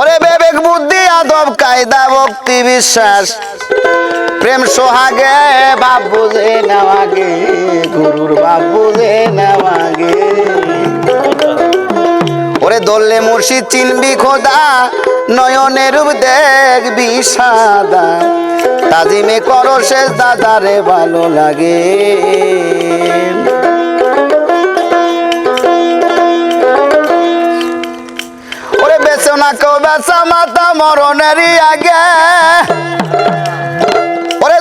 ওরে বিবেক, বুদ্ধি, আদব, কায়দা, ভক্তি, বিশ্বাস। প্রেম সোহাগে, বাপ বুঝে নেওয়াগে গুরুর বাপ বুঝে নেওয়াগে ওরে দললে মুর্শিদ চিনবি খোদা নয়নের রূপ দেখবি সাদা তাজিমে করো শেষ দাদারে ভালো লাগে। মাতা মরণেরই আগে। ওরে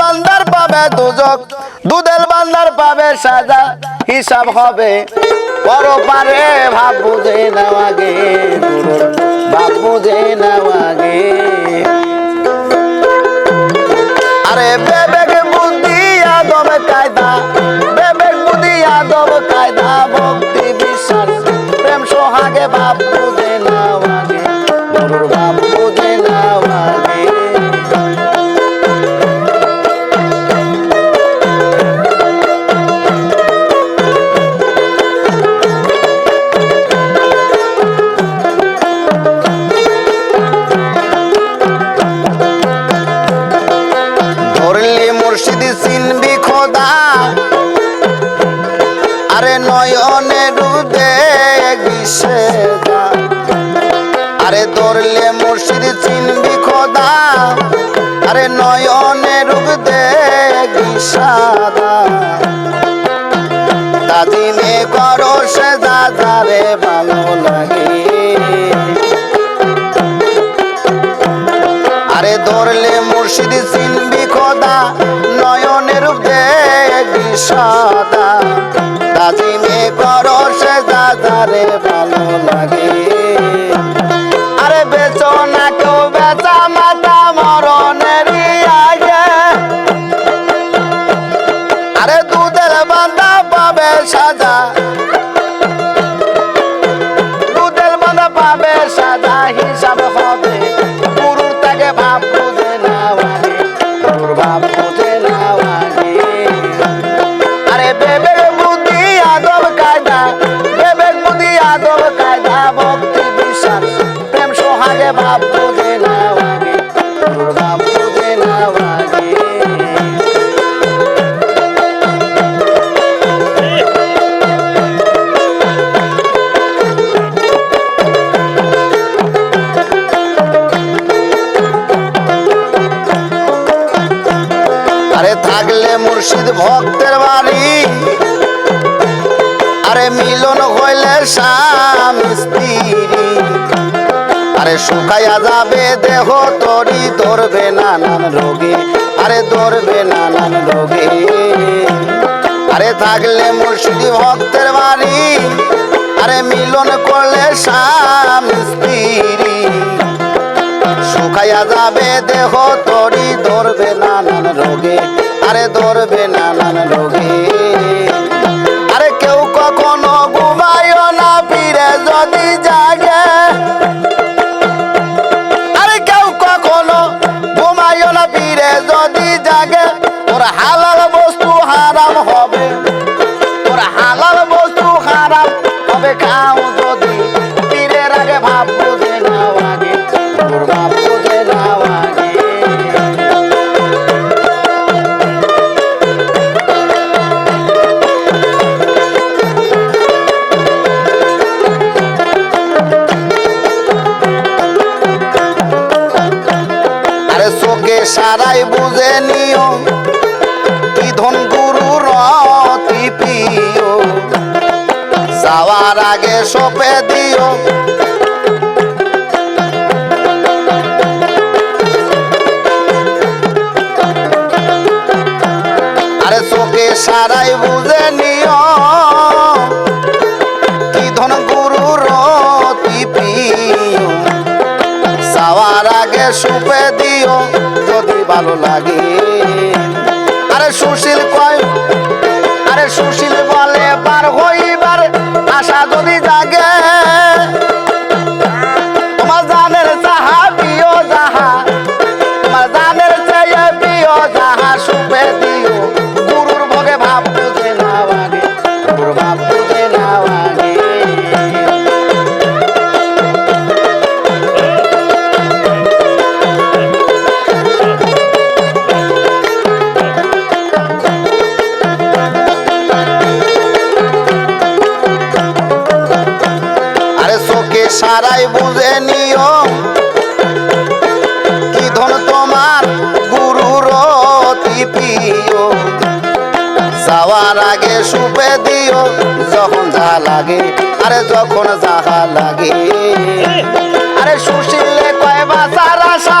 বান্দার পাবে দুজক বান্দার পাবে সাজা, হিসাব হবে। ভাব বুঝে ভাব বুঝে আরে বুদ্ধি, আদব কায়দা বুদ্ধি, আদব কায়দা, ভক্তি, বিশ্বাস, প্রেম, সোহাগে বাপ বুঝে আরে নয়নে রুদে গিসেদা আরে ধরলে মুর্শিদ চিনবি খোদা। আরে নয়নে রুদে গিসাদা দাদিনে করো সে দাদারে ভালো লাগে। আরে ধরলে মুর্শিদ চিনবি খোদা নয়নের দেখবি সদা দাজিমে করো সে দাদারে ভালো লাগে। আরে বেচো না কেউ, বেচা মাতা মরণের আগে। আরে দুধের বান্ধা পাবে সাজা। আরে থাকলে মুর্শিদ ভক্তের বাড়ি। আরে মিলন হইলে স্ত্রী। আরে শুকাইয়া যাবে দেহ তরি, ধরবে নানান রোগে। আরে ধরবে নানান রোগে। আরে থাকলে মুর্শিদ ভক্তের বাড়ি। আরে মিলন করলে স্বামী স্ত্রী। শুকাইয়া যাবে দেহ তরি ধরবে নানান রোগে আরে ধরবে নানান রোগে। সারাই বুঝে নিও কি ধন গুরু রতি পিও যাওয়ার আগে সপে দিও। আরে চোখে সারাই বুঝে ভালো লাগে। আরে সুশীল কয়, আরে সুশীল বলে পার হইবার আশা যদি জাগে, তোমার জানের যাহা যাহা, তোমার জানের যাহা সুপে সারাই বুঝে নিও। কি ধন তোমার গুরুর অতি আগে সুপে দিও, যখন যা লাগে, আরে যখন যাহা লাগে। আরে সুশীলে কয় বাসার আশা